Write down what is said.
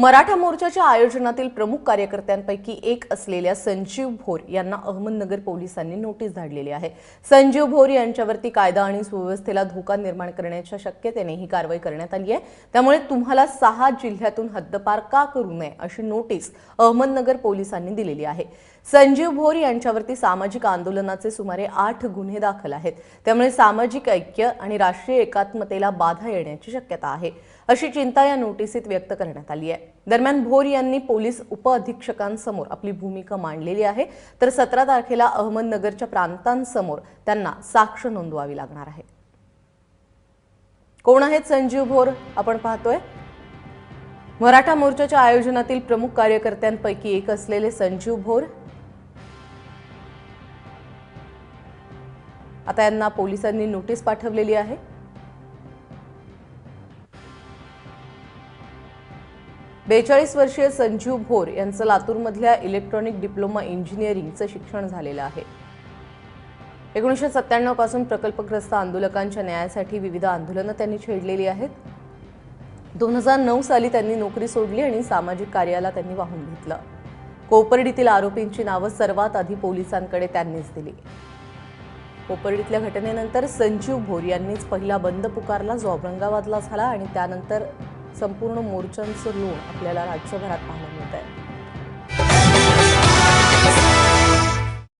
मराठा मोर्चाच्या आयोजनातील प्रमुख कार्यकर्त्यांपैकी एक असलेल्या संजीव भोर यांना अहमदनगर पोलिसांनी नोटीस धाडलेली आहे. संजीव भोर यांच्यावरती कायदा आणि सुव्यवस्थेला धोका निर्माण करण्याच्या शक्यतेने ही कारवाई करण्यात आली आहे. त्यामुळे तुम्हाला सहा जिल्ह्यातून हद्दपार का करू नये अशी नोटीस अहमदनगर पोलिसांनी दिलेली आहे. संजीव भोर यांच्यावरती सामाजिक आंदोलनाचे सुमारे आठ गुन्हे दाखल आहेत. त्यामुळे सामाजिक ऐक्य आणि राष्ट्रीय एकात्मतेला बाधा येण्याची शक्यता आहे. अशी चिंता या नोटिसीत व्यक्त करण्यात आली आहे. दरम्यान भोर यांनी पोलीस उपअधीक्षकांसमोर आपली भूमिका मांडलेली आहे. तर सतरा तारखेला अहमदनगरच्या प्रांतांसमोर त्यांना साक्ष नोंदवावी लागणार आहे. कोण आहेत संजीव भोर? आपण पाहतोय. मराठा मोर्चाच्या आयोजनातील प्रमुख कार्यकर्त्यांपैकी एक असलेले संजीव भोर. आता यांना पोलिसांनी नोटीस पाठवलेली आहे. बेचाळीस वर्षीय संजीव भोर यांचं लातूरमधल्या इलेक्ट्रॉनिक डिप्लोमा इंजिनिअरिंगचं शिक्षण झालेलं आहे. एकोणीसशे सत्त्याण्णवपासून प्रकल्पग्रस्त आंदोलकांच्या न्यायासाठी विविध आंदोलनं त्यांनी छेडलेली आहेत. दोन हजार नऊ साली त्यांनी नोकरी सोडली आणि सामाजिक कार्याला त्यांनी वाहून घेतलं. कोपर्डीतील आरोपींची नावं सर्वात आधी पोलिसांकडे त्यांनीच दिली. कोपर्डीतल्या घटनेनंतर संजीव भोर यांनीच पहिला बंद पुकारला जो औरंगाबादला झाला आणि त्यानंतर संपूर्ण मोर्चांचं लोण आपल्याला राज्यभरात पाहायला मिळत आहे